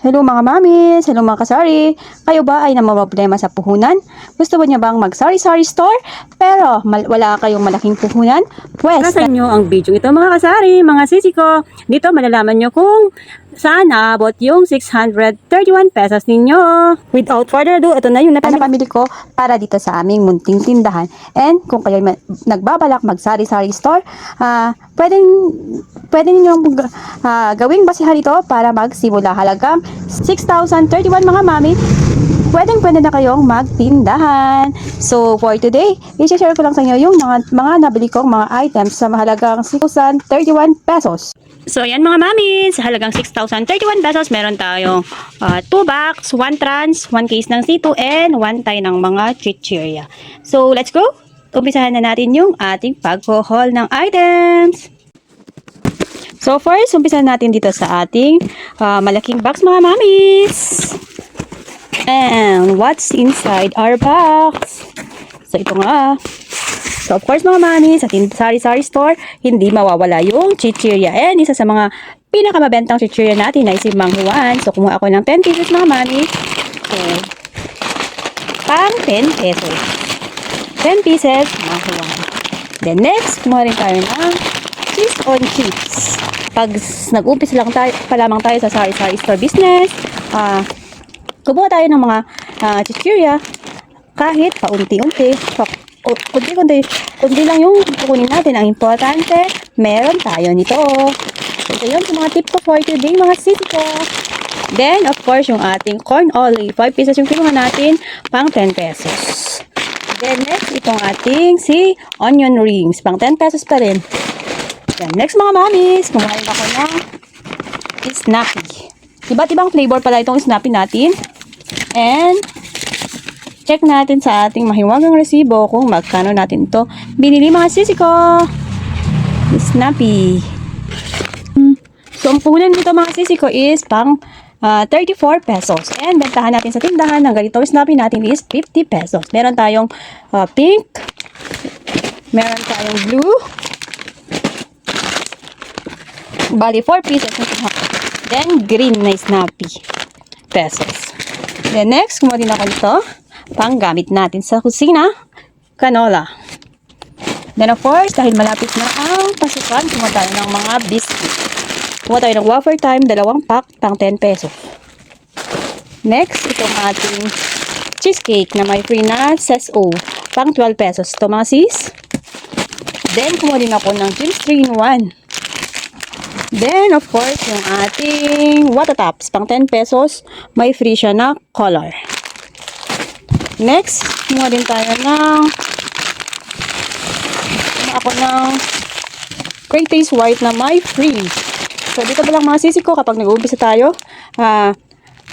Hello mga mamis, hello mga kasari. Kayo ba ay namamroblema sa puhunan? Gusto ba niya bang mag-sari-sari store? Pero wala kayong malaking puhunan? Pwes, sa inyo ang video ito mga kasari, mga sisi ko. Dito malalaman nyo kung saan naabot yung 631 pesos ninyo. Without further ado, ito na yung na napamili. pamili ko para dito sa aming munting tindahan. And kung kayo nagbabalak mag-sari-sari store, ah pwedeng pwede ninyong ah, gawing basihan ito para magsimula halagang 6,031 mga mami. Pwedeng pwede na kayong magtindahan. So, for today, i-share ko lang sa inyo yung mga, mga nabili kong mga items sa mahalagang 6,031 pesos. So ayan mga mami, sa halagang 6,031 pesos, meron tayong 2 box, 1 trans, 1 case ng C2, and 1 tie ng mga chichirya. So let's go! Umpisahan na natin yung ating pag-haul ng items. So first, umpisahan natin dito sa ating ah, malaking box mga mamis. And what's inside our box? So ito nga. So of course mga mami, sa sari-sari store, hindi mawawala yung chichirya. And isa sa mga pinakamabentang chichirya natin ay si Mang Juan. So kumuha ako ng 10 pieces mga mami. So, pang 10 pesos. 10 pieces, Mang Juan. Then next, kumuha rin tayo ng cheese on chips. Pag s- nag-umpisa lang tayo, pa lamang tayo sa sari-sari store business, ah, kumuha tayo ng mga ah, chichirya kahit paunti-unti, kunti-kunti, kunti lang yung kukunin natin. Ang importante, meron tayo nito. So, ito yun mga tip ko for today, mga sisi ko. Then, of course, yung ating corn olive. 5 pieces yung kinuha natin, pang 10 pesos. Then, next, itong ating si onion rings, pang 10 pesos pa rin. Then, next mga mamis, kumain ako ng snappy. Iba't ibang flavor pala itong snappy natin. And, check natin sa ating mahiwagang resibo kung magkano natin to binili mga sisi ko. Snappy. Hmm. So, ang nito mga sisi ko is pang ah, 34 pesos. And bentahan natin sa tindahan ng ganito snappy natin is 50 pesos. Meron tayong ah, pink, meron tayong blue, bali 4 pieces na. Then, green na snappy pesos. Then next, kumuha din ako nito. Pang gamit natin sa kusina. Canola. Then of course, dahil malapit na ang pasukan, kumuha tayo ng mga biscuit. Kumuha tayo ng wafer time, dalawang pack, pang 10 pesos. Next, itong ating cheesecake na may free na SSO. Pang 12 pesos. Ito mga sis. Then, kumuha din ako ng Jim's 3 in 1. Then, of course, yung ating water tops, pang 10 pesos, may free siya na color. Next, kumuha din tayo ng ako ng Great Taste White na may free. So, dito pa lang mga sisi ko kapag nag-uumpisa tayo, ah,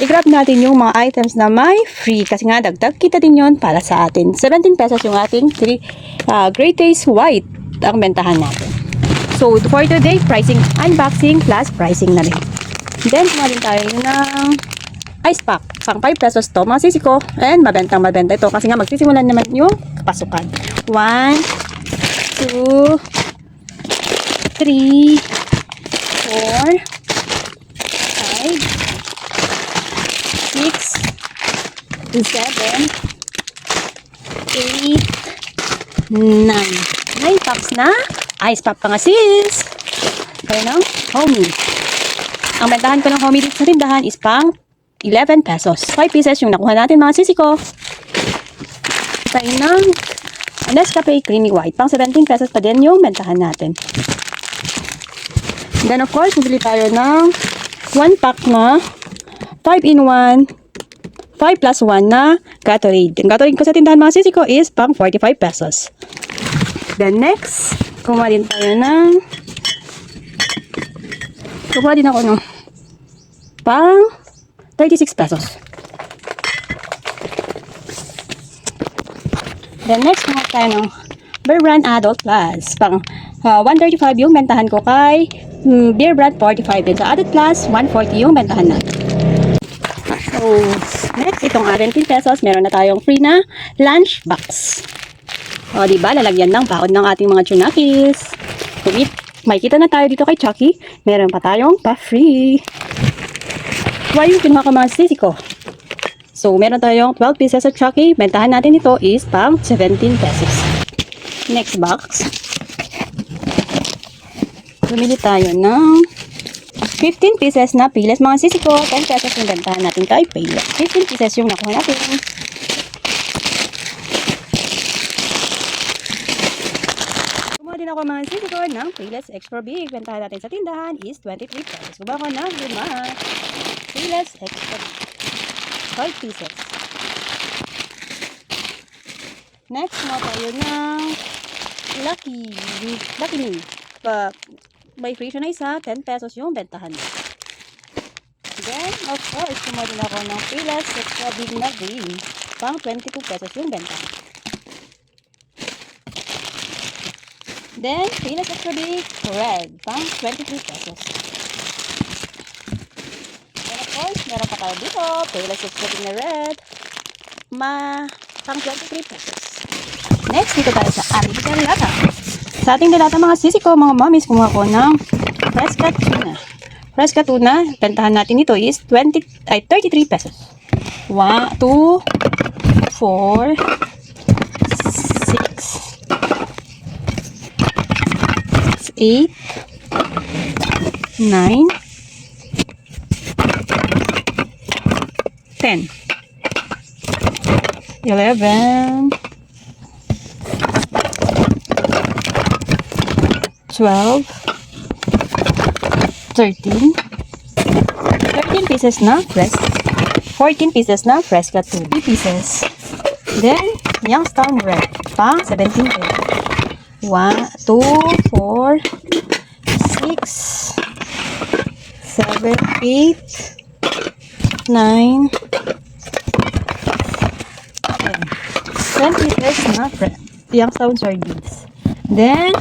i-grab natin yung mga items na may free kasi nga dagdag kita din yon para sa atin. 17 pesos yung ating three, ah, Great Taste White ang bentahan natin. So, for today, pricing, unboxing plus pricing na rin. Then, kumain tayo ng ice pack. Pang 5 pesos to, mga sisi ko. And, mabentang mabenta ito kasi nga magsisimulan naman yung pasukan. 1, 2, 3, 4, 5, 6, 7, 8, 9. 9 packs na ice pa nga sis. Kaya ng homie. Ang bentahan ko ng homie dito sa tindahan is pang 11 pesos. 5 pieces yung nakuha natin mga sisi ko. Tayo ng Nescafe Creamy White. Pang 17 pesos pa din yung bentahan natin. Then of course, bibili tayo ng 1 pack na 5 in 1 5 plus 1 na Gatorade. Ang Gatorade ko sa tindahan mga sisi ko is pang 45 pesos. Then next, kumuha din tayo ng kumuha din ako ng pang 36 pesos. Then next, kumuha tayo ng Bear Brand Adult Plus. Pang ah, 135 yung bentahan ko kay mm, Beer Brand 45. Then sa Adult Plus, 140 yung bentahan natin. So, next, itong ah, 17 pesos, meron na tayong free na lunch box. O, di ba? Lalagyan ng baon ng ating mga chunakis. Kumit, may kita na tayo dito kay Chucky. Meron pa tayong pa-free. Why yung kinuha ko? So, meron tayong 12 pieces at Chucky. Bentahan natin ito is pang 17 pesos. Next box. Bumili tayo ng 15 pieces na piles. Mga sisi ko, 10 pesos yung bentahan natin kay Payless. 15 pieces yung nakuha natin. Din ako mga sisi ko ng Payless Extra Big. Bentahan natin sa tindahan is 23 pesos. Kumuha ko ng lima. Payless Extra Big. 5 pieces. Next, mo tayo ng Lucky. Lucky Me. Pa, may free siya na isa, 10 pesos yung bentahan. Then, of course, kumuha din ako ng Payless Extra Big na green. Pang 22 pesos yung bentahan. Then, Payless Extra Big red. Pang 23 pesos. And of course, meron pa tayo dito. Payless Extra Big na red. Ma, pang 23 pesos. Next, dito tayo sa ating dalata. Sa ating dalata mga sisi ko, mga mommies, kumuha ko ng Fresca tuna. Fresca tuna, bentahan natin ito is 20, ay 33 pesos. 1, 2, 4, 6, 8, 9, 10, 11, 12, 13, 13 pieces na fresh, 14 pieces na Fresca 2 pieces. Then, Youngstown Red, pang 17 pesos. 1, 2, 4, 6, 7, 8, 9, 10. 10 pieces na fre- Youngstown sardines. Then,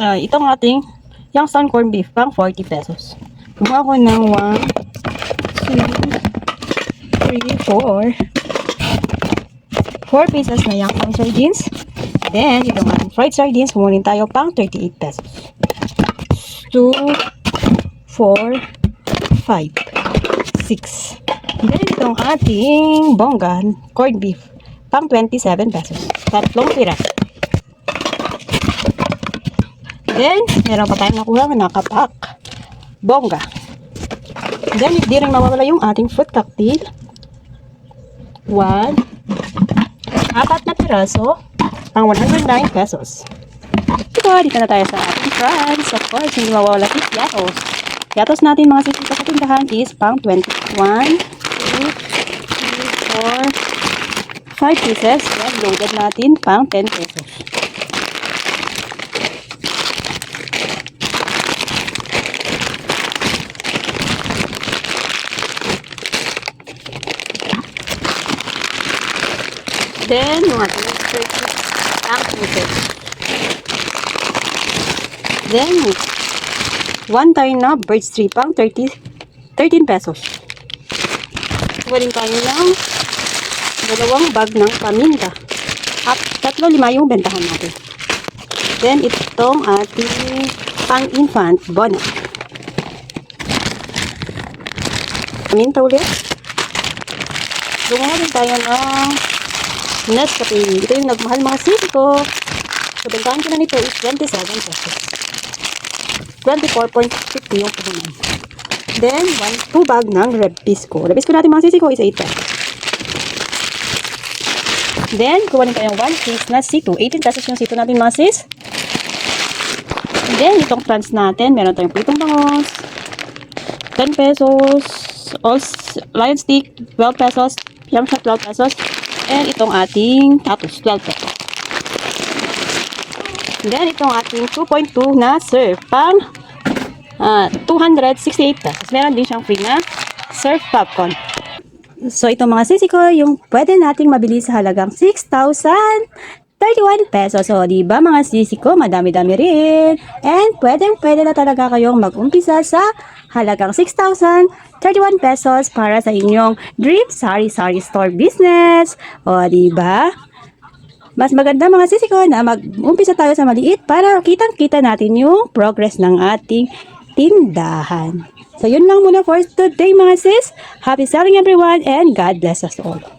ah itong ating Youngstown corned beef, pang 40 pesos. Kumuha ko ng 1, 2, 3, 4, 4 pieces na Youngstown sardines. Then, ating fried sardines, kumunin tayo pang 38 pesos. 2, 4, 5, 6. Then, itong ating bongga, corned beef, pang 27 pesos. Tatlong piraso. Then, meron pa tayong nakuha na nakapak. Bongga. Then, hindi rin mawawala yung ating fruit cocktail. One. Apat na piraso. Pang 109 pesos. Ito, dito na tayo sa ating France. Of course, hindi mawawala si Yatos. Yatos natin mga sisita sa tindahan is pang 21, 2, 3, 4, 5 pieces. Yan, loaded natin pang 10 pesos. Then, turkey ang puset. Then, one tayo na bird tree pang 30, 13 pesos. Kuwarin tayo ng dalawang bag ng paminta. At tatlo lima yung bentahan natin. Then, itong ating pang-infant bonnet. Paminta ulit. Gumawa din tayo ng Nescafe. Ito yung nagmahal mga sisi ko. So, bentahan ko na nito is 27 pesos. 24.50 yung puhunan. Then, one, two bag ng Rebisco. Rebisco natin mga sisi ko is 8 pesos. Then, kuha tayo yung 1 piece na C2. 18 pesos yung C2 natin mga sis. Then, itong trans natin, meron tayong pitong bangos. 10 pesos. All lion stick, 12 pesos. Yum shot, 12 pesos. And itong ating tatus, 12 pesos. Then, itong ating 2.2 na surf, pang ah, 268 pesos. Meron din siyang free na surf popcorn. So, ito mga sisi ko, yung pwede nating mabili sa halagang 6,031 pesos. So, di ba mga sisi ko, madami-dami rin. And pwedeng pwede na talaga kayong mag-umpisa sa halagang 6,031 pesos para sa inyong dream sari-sari store business. O, di ba? Mas maganda mga sisi ko na mag-umpisa tayo sa maliit para kitang-kita natin yung progress ng ating tindahan. So, yun lang muna for today mga sis. Happy selling everyone and God bless us all.